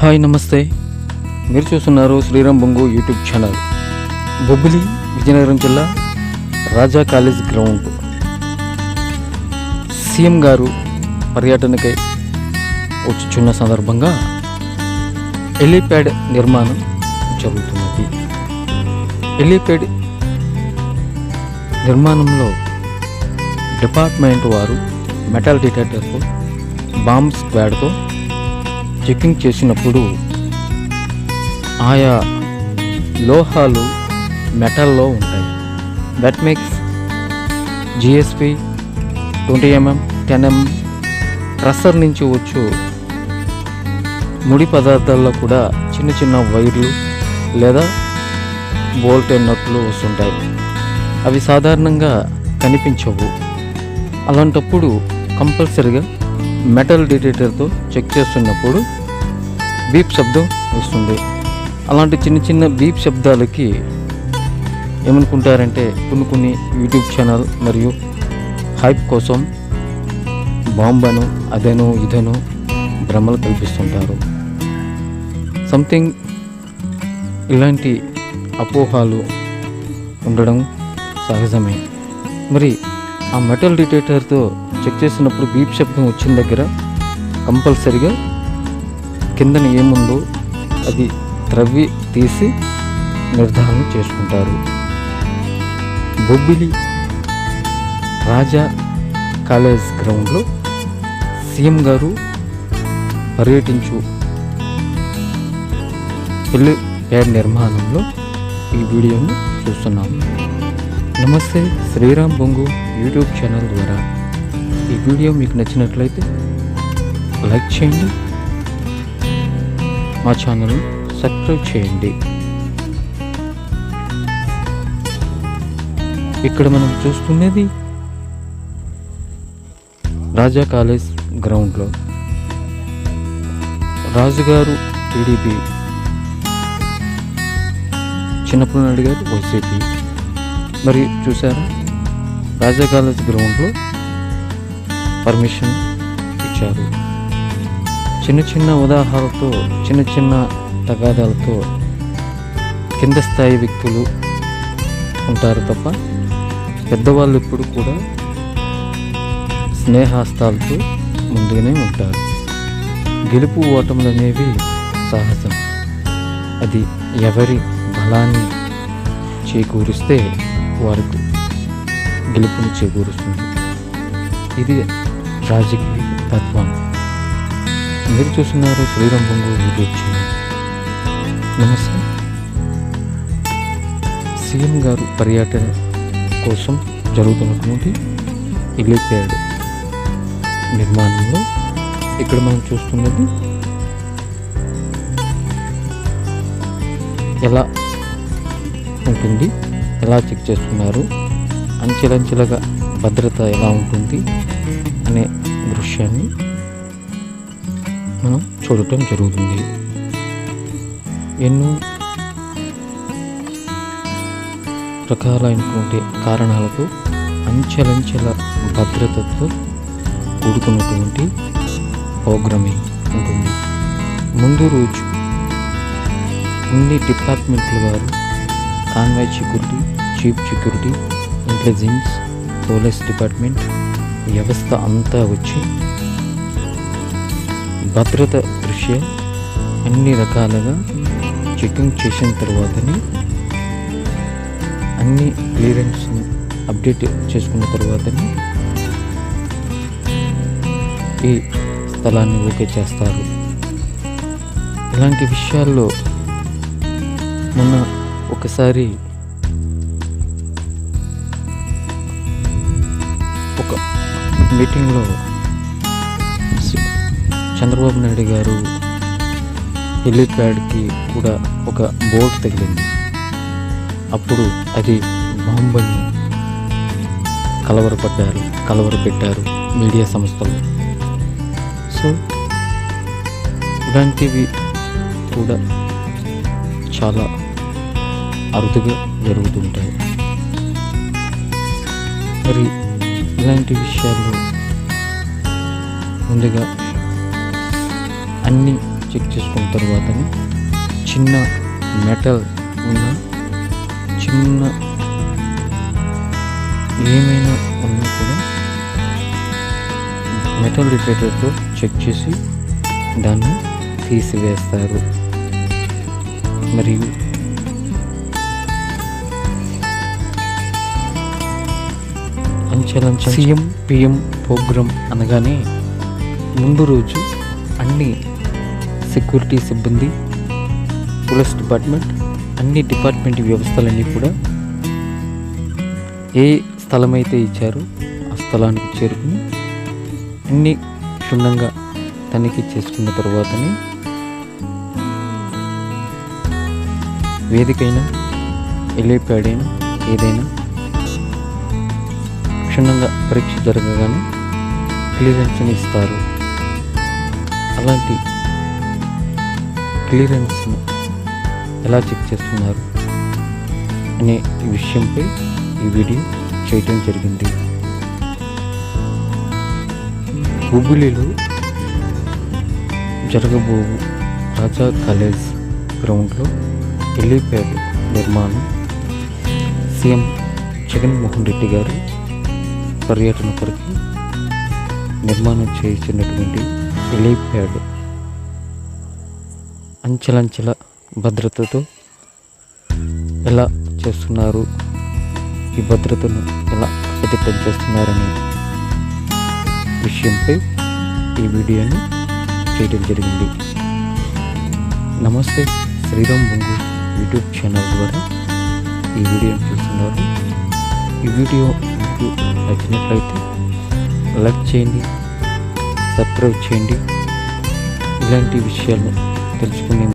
Hi నమస్తే. మీరు చూస్తున్నారు శ్రీరామ్ బొంగు యూట్యూబ్ ఛానల్. బొబ్బిలి విజయనగరం జిల్లా రాజా కాలేజ్ గ్రౌండ్. సీఎం గారు పర్యటనకై వచ్చుచున్న సందర్భంగా ఎలిప్యాడ్ నిర్మాణం జరుగుతున్నది. ఎలిప్యాడ్ నిర్మాణంలో డిపార్ట్మెంట్ వారు మెటల్ డిటెక్టర్తో బాంబ్ స్క్వాడ్తో చెకింగ్ చేసినప్పుడు ఆయా లోహాలు మెటల్లో ఉంటాయి. That makes GSP twenty MM ten MM tussar నుంచి వచ్చు ముడి పదార్థాల్లో కూడా చిన్న చిన్న వైర్లు లేదా బోల్ట్ నట్లు వస్తుంటాయి. అవి సాధారణంగా కనిపించవు. అలాంటప్పుడు కంపల్సరిగా మెటల్ డిటెక్టర్తో చెక్ చేస్తున్నప్పుడు బీప్ శబ్దం వస్తుంది. అలాంటి చిన్న చిన్న బీప్ శబ్దాలకి ఏమనుకుంటారంటే కొన్ని కొన్ని యూట్యూబ్ ఛానల్ మరియు హైప్ కోసం బాంబను అదను ఇదను భ్రమలు కల్పిస్తుంటారు. సంథింగ్ ఇలాంటి అపోహాలు ఉండడం సహజమే. మరి ఆ మెటల్ డిటెక్టర్తో చెక్ చేసినప్పుడు బీప్ శబ్దం వచ్చిన దగ్గర కంపల్సరిగా కిందన ఏముందో అది త్రవ్వి తీసి నిర్ధారణ చేసుకుంటారు. బొబ్బిలి రాజా కాలేజ్ గ్రౌండ్లో సీఎం గారు పర్యటించు పెళ్ళి యాడ్ నిర్మాణంలో ఈ వీడియోను చూస్తున్నాము. నమస్తే శ్రీరామ్ బొంగు యూట్యూబ్ ఛానల్ ద్వారా. ఈ వీడియో మీకు నచ్చినట్లయితే లైక్ చేయండి. మా ఛానల్ని సబ్స్క్రైబ్ చేయండి. ఇక్కడ మనం చూస్తున్నది రాజా కాలేజ్ గ్రౌండ్లో రాజుగారు టీడీపీ చిన్నప్పుడు నాయుడు గారు వైసీపీ మరి చూసారా? రాజా కాలేజ్ గ్రౌండ్లో పర్మిషన్ ఇచ్చారు. చిన్న చిన్న ఉదాహరణలతో చిన్న చిన్న తగాదాలతో కింద స్థాయి వ్యక్తులు ఉంటారు తప్ప పెద్దవాళ్ళు ఎప్పుడు కూడా స్నేహాస్తాలతో ముందుగానే ఉంటారు. గెలుపు ఓటములు అనేవి సాహసం. అది ఎవరి బలాన్ని చేకూరిస్తే వారికి గెలుపుని చేకూరుస్తుంది. ఇది ప్రాజెక్ట్ తత్వం. మీరు చూస్తున్నారు శ్రీరామ్ బొంగు యూట్యూబ్ ఛానల్ నమస్తే. సీఎం గారు పర్యటన కోసం జరుగుతున్నటువంటి ఇలిప్యాడ్ నిర్మాణంలో ఇక్కడ మనం చూస్తున్నది ఎలా ఉంటుంది ఎలా చెక్ చేస్తున్నారు అంచెలంచెలుగా భద్రత ఎలా ఉంటుంది అనే దృశ్యాన్ని మనం చూడటం జరుగుతుంది. ఎన్నో రకాలైనటువంటి కారణాలతో అంచెలంచెల భద్రతతో కూడుకున్నటువంటి ప్రోగ్రామింగ్ ఉంటుంది. ముందు రోజు అన్ని డిపార్ట్మెంట్ల వారు convoy security chief security intelligence police department వ్యవస్థ అంతా వచ్చి భద్రత దృష్ట్యా అన్ని రకాలుగా చెకింగ్ చేసిన తర్వాతనే అన్ని క్లియరెన్స్ అప్డేట్ చేసుకున్న తర్వాతనే ఈ స్థలాన్ని ఓకే చేస్తారు. ఇలాంటి విషయాల్లో మొన్న ఒకసారి ఒక మీటింగ్లో చంద్రబాబు నాయుడు గారు హెలిప్యాడ్కి కూడా ఒక బోట్ తగిలింది. అప్పుడు అది బాంబని కలవరపడ్డారు కలవరపెట్టారు మీడియా సంస్థలు. సో ఇలాంటివి కూడా చాలా అరుదుగా జరుగుతుంటాయి. మరి ఇలాంటి విషయాలు ముందుగా అన్నీ చెక్ చేసుకున్న తర్వాతనే చిన్న మెటల్ ఉన్న చిన్న ఏమైనా ఉన్నా కూడా మెటల్ డిటెక్టర్తో చెక్ చేసి దాన్ని తీసివేస్తారు. మరియు సీఎం పిఎం ప్రోగ్రామ్ అనగానే ముందు రోజు అన్ని సెక్యూరిటీ సిబ్బంది పోలీస్ డిపార్ట్మెంట్ అన్ని డిపార్ట్మెంట్ వ్యవస్థలన్నీ కూడా ఏ స్థలమైతే ఇచ్చారో ఆ స్థలానికి చేరుకుని అన్ని క్షుణ్ణంగా తనిఖీ చేసుకున్న తర్వాతనే వేదికైనా ఎలేపాడైనా ఏదైనా క్షుణ్ణంగా పరీక్ష జరగగానే క్లియరెన్స్ని ఇస్తారు. అలాంటి క్లియరెన్స్ను ఎలా చెక్ చేస్తున్నారు అనే విషయంపై ఈ వీడియో చేయటం జరిగింది. హుబ్బులిలో జరగబో రాజా కాలేజ్ గ్రౌండ్లో ఎలిప్యాడ్ నిర్మాణం సీఎం జగన్మోహన్ రెడ్డి గారు పర్యటన కొరకు నిర్మాణం చేయించినటువంటి హెలీప్యాడ్ అంచెలంచెల భద్రతతో ఎలా చేస్తున్నారు? ఈ భద్రతను ఎలా కట్టుదిట్టం చేస్తున్నారనే విషయంపై ఈ వీడియోని చేయడం జరిగింది. నమస్తే శ్రీరామ్ బొంగు యూట్యూబ్ ఛానల్ ద్వారా ఈ వీడియోని చూస్తున్నారు. ఈ వీడియో మీకు నచ్చినట్లయితే లైక్ చేయండి సబ్స్క్రైబ్ చేయండి. ఇలాంటి విషయాలు తెలుసుకునే